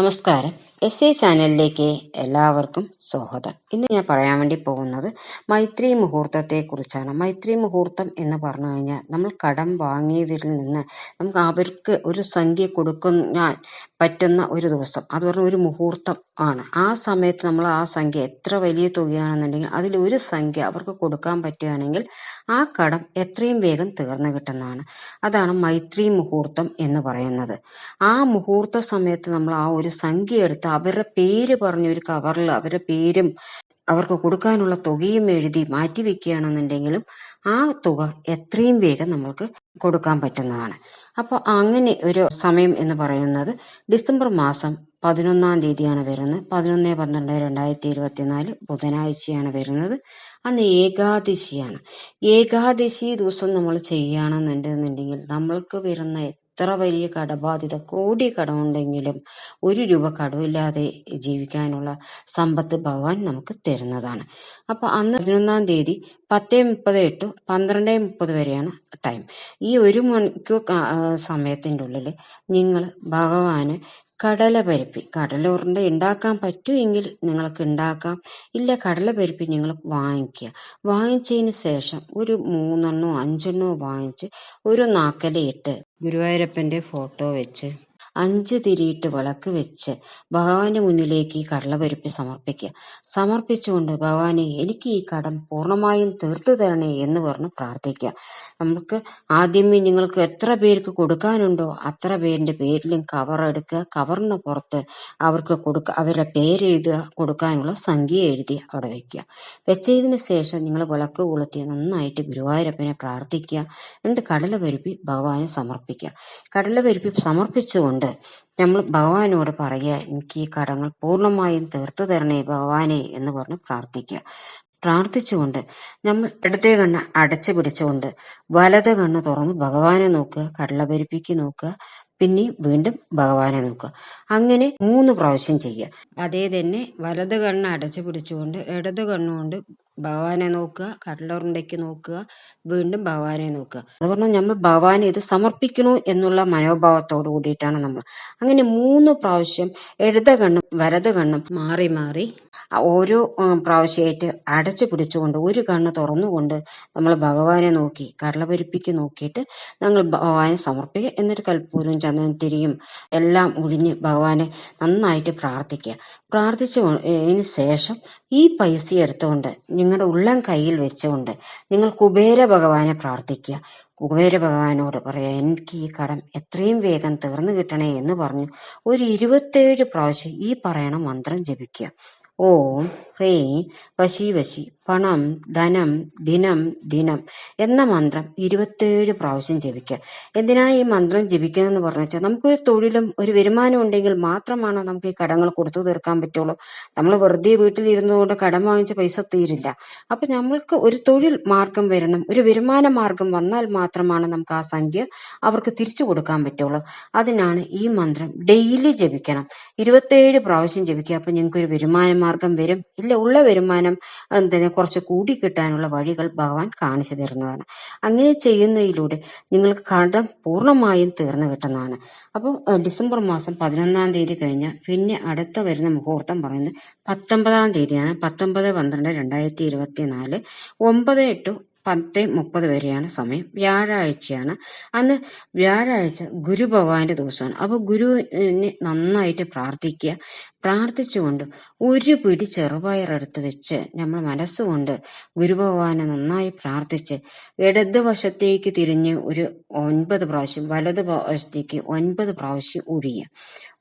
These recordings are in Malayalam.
നമസ്കാരം. എസ് ഐ ചാനലിലേക്ക് എല്ലാവർക്കും സ്വാഗതം. ഇന്ന് ഞാൻ പറയാൻ വേണ്ടി പോകുന്നത് മൈത്രി മുഹൂർത്തത്തെ കുറിച്ചാണ് മൈത്രി മുഹൂർത്തം എന്ന് പറഞ്ഞു കഴിഞ്ഞാൽ നമ്മൾ കടം വാങ്ങിയവരിൽ നിന്ന് നമുക്ക് അവർക്ക് ഒരു സംഖ്യ കൊടുക്കാൻ പറ്റുന്ന ഒരു ദിവസം. അത് പറഞ്ഞ ഒരു മുഹൂർത്തം ആണ്. ആ സമയത്ത് നമ്മൾ ആ സംഖ്യ എത്ര വലിയ തുകയാണെന്നുണ്ടെങ്കിൽ അതിൽ ഒരു സംഖ്യ അവർക്ക് കൊടുക്കാൻ പറ്റുകയാണെങ്കിൽ ആ കടം എത്രയും വേഗം തീർന്നു കിട്ടുന്നതാണ്. അതാണ് മൈത്രി മുഹൂർത്തം എന്ന് പറയുന്നത്. ആ മുഹൂർത്ത സമയത്ത് നമ്മൾ ആ ഒരു സംഖ്യ എടുത്ത് അവരുടെ പേര് പറഞ്ഞ ഒരു കവറിൽ അവരുടെ പേരും അവർക്ക് കൊടുക്കാനുള്ള തുകയും എഴുതി മാറ്റി വെക്കുകയാണെന്നുണ്ടെങ്കിലും ആ തുക എത്രയും വേഗം നമ്മൾക്ക് കൊടുക്കാൻ പറ്റുന്നതാണ്. അപ്പോൾ അങ്ങനെ ഒരു സമയം എന്ന് പറയുന്നത് ഡിസംബർ മാസം പതിനൊന്നാം തീയതിയാണ് വരുന്നത്. പതിനൊന്ന് പന്ത്രണ്ട് രണ്ടായിരത്തി ഇരുപത്തിനാല് ബുധനാഴ്ചയാണ് വരുന്നത്. അന്ന് ഏകാദശിയാണ്. ഏകാദശി ദിവസം നമ്മൾ ചെയ്യുകയാണെന്നുണ്ടെന്നുണ്ടെങ്കിൽ നമ്മൾക്ക് വരുന്ന എത്ര വലിയ കടബാധ്യത കോടി കടമുണ്ടെങ്കിലും ഒരു രൂപ കടമില്ലാതെ ജീവിക്കാനുള്ള സമ്പത്ത് ഭഗവാൻ നമുക്ക് തരുന്നതാണ്. അപ്പൊ അന്ന് പതിനൊന്നാം തീയതി പത്തേ മുപ്പത് എട്ട് പന്ത്രണ്ടേ മുപ്പത് വരെയാണ് ടൈം ഈ ഒരു മണിക്കൂർ സമയത്തിന്റെ ഉള്ളിൽ നിങ്ങൾ ഭഗവാന് കടല പരിപ്പി കടല ഉരുണ്ട ഉണ്ടാക്കാൻ പറ്റുമെങ്കിൽ നിങ്ങൾക്ക് ഉണ്ടാക്കാം ഇല്ല കടല പരിപ്പി നിങ്ങൾ വാങ്ങിക്കുക. വാങ്ങിച്ചതിന് ശേഷം ഒരു മൂന്നെണ്ണോ അഞ്ചെണ്ണോ വാങ്ങിച്ച് ഒരു നാക്കലയിട്ട് ഗുരുവായൂരപ്പന്റെ ഫോട്ടോ വെച്ച് അഞ്ച് തിരിയിട്ട് വിളക്ക് വെച്ച് ഭഗവാന്റെ മുന്നിലേക്ക് ഈ കടലപരിപ്പ് സമർപ്പിക്കുക. സമർപ്പിച്ചുകൊണ്ട് ഭഗവാനെ എനിക്ക് ഈ കടം പൂർണമായും തീർത്തു തരണേ എന്ന് പറഞ്ഞ് പ്രാർത്ഥിക്കുക. നമുക്ക് ആദ്യമേ നിങ്ങൾക്ക് എത്ര പേർക്ക് കൊടുക്കാനുണ്ടോ അത്ര പേരിന്റെ പേരിലും കവർ എടുക്കുക. കവറിന് പുറത്ത് അവർക്ക് കൊടുക്ക അവരുടെ പേരെഴുതുക കൊടുക്കാനുള്ള സംഖ്യ എഴുതി അവിടെ വെക്കുക. വെച്ചതിന് ശേഷം നിങ്ങൾ വിളക്ക് കൊളുത്തി നന്നായിട്ട് ഗുരുവായൂരപ്പനെ പ്രാർത്ഥിക്കുക. എന്നിട്ട് കടലപരിപ്പി ഭഗവാനെ ഭഗവാന് സമർപ്പിക്കുക. കടലപരിപ്പി സമർപ്പിച്ചുകൊണ്ട് നമ്മൾ ഭഗവാനോട് പറയുക എനിക്ക് ഈ കടങ്ങൾ പൂർണമായും തീർത്തു തരണേ ഭഗവാനെ എന്ന് പറഞ്ഞ് പ്രാർത്ഥിക്കുക. പ്രാർത്ഥിച്ചുകൊണ്ട് നമ്മൾ ഇടത്തെ കണ്ണ് അടച്ചു പിടിച്ചുകൊണ്ട് വലത് കണ്ണ് തുറന്ന് ഭഗവാനെ നോക്കുക കടലപരിപ്പിക്ക് നോക്കുക പിന്നെയും വീണ്ടും ഭഗവാനെ നോക്കുക. അങ്ങനെ മൂന്ന് പ്രാവശ്യം ചെയ്യുക. അതേ തന്നെ വലത് കണ്ണ് അടച്ചു പിടിച്ചുകൊണ്ട് ഇടത് കണ്ണുകൊണ്ട് ഭഗവാനെ നോക്കുക കടലുരുണ്ടയ്ക്ക് നോക്കുക വീണ്ടും ഭഗവാനെ നോക്കുക. അത് പറഞ്ഞാൽ നമ്മൾ ഭഗവാനെ ഇത് സമർപ്പിക്കണു എന്നുള്ള മനോഭാവത്തോട് കൂടിയിട്ടാണ് നമ്മൾ. അങ്ങനെ മൂന്ന് പ്രാവശ്യം ഇടത് കണ്ണും വലത് കണ്ണും മാറി മാറി ഓരോ പ്രാവശ്യമായിട്ട് അടച്ചു പിടിച്ചുകൊണ്ട് ഒരു കണ്ണ് തുറന്നുകൊണ്ട് നമ്മൾ ഭഗവാനെ നോക്കി കടലപരിപ്പിക്ക് നോക്കിയിട്ട് ഞങ്ങൾ ഭഗവാനെ സമർപ്പിക്കുക. എന്നിട്ട് കൽപ്പൂരും ചന്ദനത്തിരിയും എല്ലാം ഒഴിഞ്ഞ് ഭഗവാനെ നന്നായിട്ട് പ്രാർത്ഥിക്കുക. പ്രാർത്ഥിച്ചതിന് ശേഷം ഈ പൈസ എടുത്തുകൊണ്ട് നിങ്ങളുടെ ഉള്ളം കയ്യിൽ വെച്ചുകൊണ്ട് നിങ്ങൾ കുബേര ഭഗവാനെ പ്രാർത്ഥിക്കുക. കുബേര ഭഗവാനോട് പറയാ എനിക്ക് ഈ കടം എത്രയും വേഗം തീർന്നു കിട്ടണേ എന്ന് പറഞ്ഞു. ഒരു ഇരുപത്തേഴ് പ്രാവശ്യം ഈ പറയണ മന്ത്രം ജപിക്കുക. ഓം ഹ്രീം വശി വശി പണം ധനം ദിനം ദിനം എന്ന മന്ത്രം ഇരുപത്തേഴ് പ്രാവശ്യം ജപിക്കുക. എന്തിനാ ഈ മന്ത്രം ജപിക്കുന്നതെന്ന് പറഞ്ഞു വെച്ചാൽ നമുക്കൊരു തൊഴിലും ഒരു വരുമാനം ഉണ്ടെങ്കിൽ മാത്രമാണ് നമുക്ക് ഈ കടങ്ങൾ കൊടുത്തു തീർക്കാൻ പറ്റുള്ളൂ. നമ്മൾ വെറുതെ വീട്ടിലിരുന്നുകൊണ്ട് കടം വാങ്ങിച്ച പൈസ തീരില്ല. അപ്പൊ നമ്മൾക്ക് ഒരു തൊഴിൽ മാർഗം വരണം ഒരു വരുമാന മാർഗം വന്നാൽ മാത്രമാണ് നമുക്ക് ആ സംഖ്യ അവർക്ക് തിരിച്ചു കൊടുക്കാൻ പറ്റുള്ളൂ. അതിനാണ് ഈ മന്ത്രം ഡെയിലി ജപിക്കണം. ഇരുപത്തേഴ് പ്രാവശ്യം ജപിക്കുക അപ്പൊ നിങ്ങൾക്ക് ഒരു വരുമാന മാർഗം വരും. ഇല്ല ഉള്ള വരുമാനം തന്നെ കുറച്ച് കൂടി കിട്ടാനുള്ള വഴികൾ ഭഗവാൻ കാണിച്ചു തരുന്നതാണ്. അങ്ങനെ ചെയ്യുന്നതിലൂടെ നിങ്ങൾക്ക് കടം പൂർണമായും തീർന്നു കിട്ടുന്നതാണ്. അപ്പോൾ ഡിസംബർ മാസം പതിനൊന്നാം തീയതി കഴിഞ്ഞാൽ പിന്നെ അടുത്ത വരുന്ന മുഹൂർത്തം പറയുന്നത് പത്തൊമ്പതാം തീയതിയാണ്. പത്തൊമ്പത് പന്ത്രണ്ട് രണ്ടായിരത്തി ഇരുപത്തി നാല് ഒമ്പത് എട്ട് പത്ത് മുപ്പത് വരെയാണ് സമയം. വ്യാഴാഴ്ചയാണ്. അന്ന് വ്യാഴാഴ്ച ഗുരു ഭഗവാന്റെ ദിവസമാണ്. അപ്പൊ ഗുരുവിനെ നന്നായിട്ട് പ്രാർത്ഥിക്കുക. പ്രാർത്ഥിച്ചുകൊണ്ട് ഒരു പിടി ചെറുപയറെടുത്ത് വെച്ച് നമ്മൾ മനസ്സുകൊണ്ട് ഗുരുഭഗവാനെ നന്നായി പ്രാർത്ഥിച്ച് ഇടത് വശത്തേക്ക് തിരിഞ്ഞ് ഒരു ഒൻപത് പ്രാവശ്യം വലത് വശത്തേക്ക് ഒൻപത് പ്രാവശ്യം ഉഴിയുക.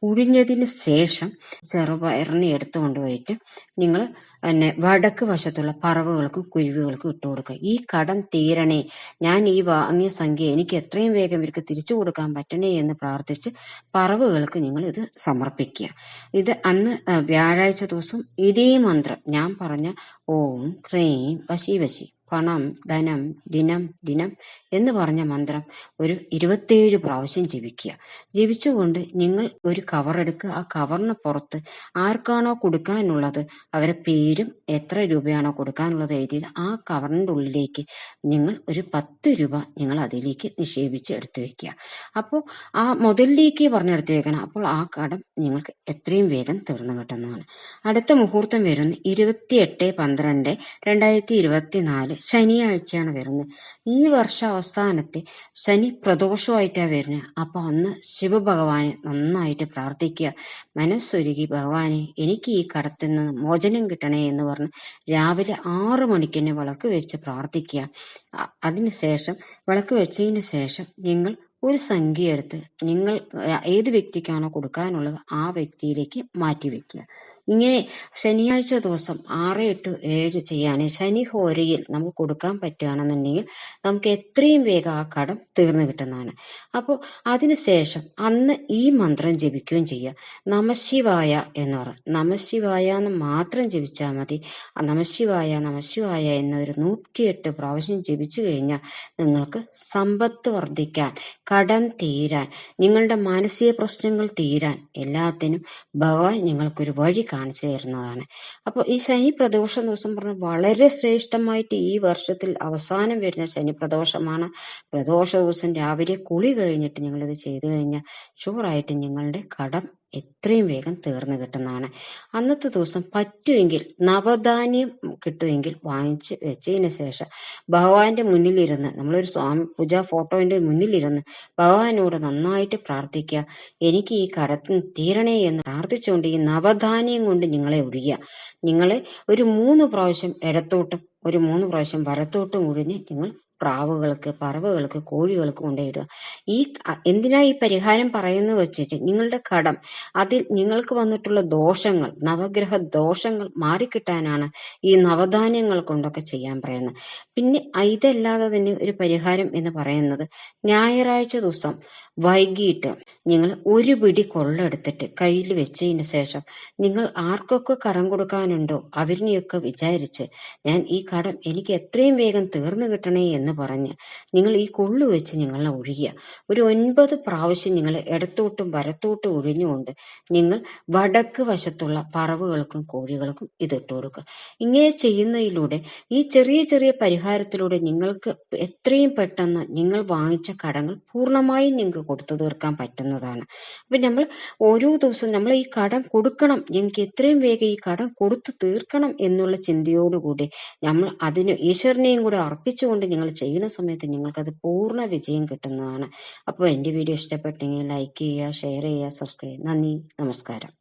ഉഴിഞ്ഞതിന് ശേഷം ചെറുപയറിനെ എടുത്തുകൊണ്ട് പോയിട്ട് നിങ്ങൾ പിന്നെ വടക്ക് വശത്തുള്ള പറവുകൾക്കും കുരുവികൾക്കും ഇട്ട് കൊടുക്കുക. ഈ കടം തീരണേ. ഞാൻ ഈ വാങ്ങിയ സംഖ്യ എനിക്ക് എത്രയും വേഗം ഇവർക്ക് തിരിച്ചു കൊടുക്കാൻ പറ്റണേ എന്ന് പ്രാർത്ഥിച്ച് പറവുകൾക്ക് നിങ്ങൾ ഇത് സമർപ്പിക്കുക. ഇത് അന്ന് വ്യാഴാഴ്ച ദിവസം ഇതേ മന്ത്രം ഞാൻ പറഞ്ഞ ഓം ക്രീം വശി വശി. പണം ധനം ദിനം ദിനം എന്ന് പറഞ്ഞ മന്ത്രം ഒരു ഇരുപത്തിയേഴ് പ്രാവശ്യം ജപിക്കുക. ജപിച്ചുകൊണ്ട് നിങ്ങൾ ഒരു കവർ എടുക്കുക. ആ കവറിന് പുറത്ത് ആർക്കാണോ കൊടുക്കാനുള്ളത് അവരെ പേരും എത്ര രൂപയാണോ കൊടുക്കാനുള്ളത് എഴുതിയത് ആ കവറിന്റെ ഉള്ളിലേക്ക് നിങ്ങൾ ഒരു പത്ത് രൂപ നിങ്ങൾ അതിലേക്ക് നിക്ഷേപിച്ച് എടുത്തു വെക്കുക. അപ്പോൾ ആ മുതലിലേക്ക് പറഞ്ഞെടുത്ത് വെക്കണം. അപ്പോൾ ആ കടം നിങ്ങൾക്ക് എത്രയും വേഗം തീർന്നു കിട്ടുന്നതാണ് അടുത്ത മുഹൂർത്തം വരുന്നത് ഇരുപത്തിയെട്ട് പന്ത്രണ്ട് രണ്ടായിരത്തി ഇരുപത്തിനാല് ശനിയാഴ്ചയാണ് വരുന്നത്. ഈ വർഷ അവസാനത്തെ ശനി പ്രദോഷമായിട്ടാണ് വരുന്നത്. അപ്പോൾ അന്ന് ശിവഭഗവാനെ നന്നായിട്ട് പ്രാർത്ഥിക്കുക. മനസ്സൊരുക്കി ഭഗവാനെ എനിക്ക് ഈ കടത്തിൽ നിന്ന് മോചനം കിട്ടണേ എന്ന് പറഞ്ഞ് രാവിലെ ആറു മണിക്ക് തന്നെ വിളക്ക് വെച്ച് പ്രാർത്ഥിക്കുക. അതിനുശേഷം വിളക്ക് വെച്ചതിന് ശേഷം നിങ്ങൾ ഒരു സംഖ്യ എടുത്ത് നിങ്ങൾ ഏത് വ്യക്തിക്കാണോ കൊടുക്കാനുള്ളത് ആ വ്യക്തിയിലേക്ക് മാറ്റി വെക്കുക. ഇങ്ങനെ ശനിയാഴ്ച ദിവസം ആറ് എട്ട് ഏഴ് ചെയ്യുകയാണെങ്കിൽ ശനി ഹോരയിൽ നമുക്ക് കൊടുക്കാൻ പറ്റുകയാണെന്നുണ്ടെങ്കിൽ നമുക്ക് എത്രയും വേഗം ആ കടം തീർന്നു കിട്ടുന്നതാണ്. അപ്പോൾ അതിനുശേഷം അന്ന് ഈ മന്ത്രം ജപിക്കുകയും ചെയ്യുക. നമശിവായ എന്ന് പറയും നമശിവായ എന്ന് മാത്രം ജപിച്ചാൽ മതി. നമശിവായ നമശിവായ എന്നൊരു നൂറ്റിയെട്ട് പ്രാവശ്യം ജപിച്ചു കഴിഞ്ഞാൽ നിങ്ങൾക്ക് സമ്പത്ത് വർദ്ധിക്കാൻ കടം തീരാൻ നിങ്ങളുടെ മാനസിക പ്രശ്നങ്ങൾ തീരാൻ എല്ലാത്തിനും ഭഗവാൻ നിങ്ങൾക്കൊരു വഴി കാണിച്ചു തരുന്നതാണ്. അപ്പോൾ ഈ ശനി പ്രദോഷ ദിവസം പറഞ്ഞ വളരെ ശ്രേഷ്ഠമായിട്ട് ഈ വർഷത്തിൽ അവസാനം വരുന്ന ശനി പ്രദോഷമാണ് പ്രദോഷ ദിവസം രാവിലെ കുളി കഴിഞ്ഞിട്ട് നിങ്ങളിത് ചെയ്തു കഴിഞ്ഞാൽ ഷുവറായിട്ട് നിങ്ങളുടെ കടം എത്രയും വേഗം തീർന്നു കിട്ടുന്നതാണ്. അന്നത്തെ ദിവസം പറ്റുമെങ്കിൽ നവധാന്യം കിട്ടുമെങ്കിൽ വാങ്ങിച്ച് വെച്ചതിന് ശേഷം ഭഗവാന്റെ മുന്നിലിരുന്ന് നമ്മളൊരു സ്വാമി പൂജാ ഫോട്ടോന്റെ മുന്നിലിരുന്ന് ഭഗവാനോട് നന്നായിട്ട് പ്രാർത്ഥിക്കുക. എനിക്ക് ഈ കടത്തിന് തീരണേ എന്ന് പ്രാർത്ഥിച്ചുകൊണ്ട് ഈ നവധാന്യം കൊണ്ട് നിങ്ങളെ ഒഴിയുക നിങ്ങളെ ഒരു മൂന്ന് പ്രാവശ്യം ഇടത്തോട്ടും ഒരു മൂന്ന് പ്രാവശ്യം വരത്തോട്ടും ഒഴിഞ്ഞ് നിങ്ങൾ പ്രാവുകൾക്ക് പറവകൾക്ക് കോഴികൾക്ക് കൊണ്ടുപോയിടുക. ഈ എന്തിനാ ഈ പരിഹാരം പറയുന്നത് വെച്ചിട്ട് നിങ്ങളുടെ കടം അതിൽ നിങ്ങൾക്ക് വന്നിട്ടുള്ള ദോഷങ്ങൾ നവഗ്രഹ ദോഷങ്ങൾ മാറിക്കിട്ടാനാണ് ഈ നവധാന്യങ്ങൾ കൊണ്ടൊക്കെ ചെയ്യാൻ പറയുന്നത്. പിന്നെ ഇതല്ലാതെ തന്നെ ഒരു പരിഹാരം എന്ന് പറയുന്നത് ഞായറാഴ്ച ദിവസം വൈകിട്ട് നിങ്ങൾ ഒരു പിടി കൊള്ളെടുത്തിട്ട് കയ്യിൽ വെച്ചതിന് ശേഷം നിങ്ങൾ ആർക്കൊക്കെ കടം കൊടുക്കാനുണ്ടോ അവരിനെയൊക്കെ വിചാരിച്ച് ഞാൻ ഈ കടം എനിക്ക് എത്രയും വേഗം തീർന്നു കിട്ടണേ എന്ന് പറഞ്ഞ് നിങ്ങൾ ഈ കൊള്ളു വെച്ച് നിങ്ങളെ ഒഴുകിയ ഒരു ഒൻപത് പ്രാവശ്യം നിങ്ങൾ ഇടത്തോട്ടും വലത്തോട്ടും ഒഴിഞ്ഞുകൊണ്ട് നിങ്ങൾ വടക്ക് വശത്തുള്ള പറവുകൾക്കും കോഴികൾക്കും ഇതിട്ട് കൊടുക്കുക. ഇങ്ങനെ ചെയ്യുന്നതിലൂടെ ഈ ചെറിയ ചെറിയ പരിഹാരത്തിലൂടെ നിങ്ങൾക്ക് എത്രയും പെട്ടെന്ന് നിങ്ങൾ വാങ്ങിച്ച കടങ്ങൾ പൂർണമായും നിങ്ങൾക്ക് കൊടുത്തു തീർക്കാൻ പറ്റുന്നതാണ്. അപ്പൊ നമ്മൾ ഓരോ ദിവസവും നമ്മൾ ഈ കടം കൊടുക്കണം. എനിക്ക് എത്രയും വേഗം ഈ കടം കൊടുത്തു തീർക്കണം എന്നുള്ള ചിന്തയോടുകൂടി നമ്മൾ അതിന് ഈശ്വരനെയും കൂടെ അർപ്പിച്ചുകൊണ്ട് നിങ്ങൾ ചെയ്യുന്ന സമയത്ത് നിങ്ങൾക്കത് പൂർണ വിജയം കിട്ടുന്നതാണ്. അപ്പോൾ എന്റെ വീഡിയോ ഇഷ്ടപ്പെട്ടെങ്കിൽ ലൈക്ക് ചെയ്യുക ഷെയർ ചെയ്യുക സബ്സ്ക്രൈബ് നന്ദി നമസ്കാരം.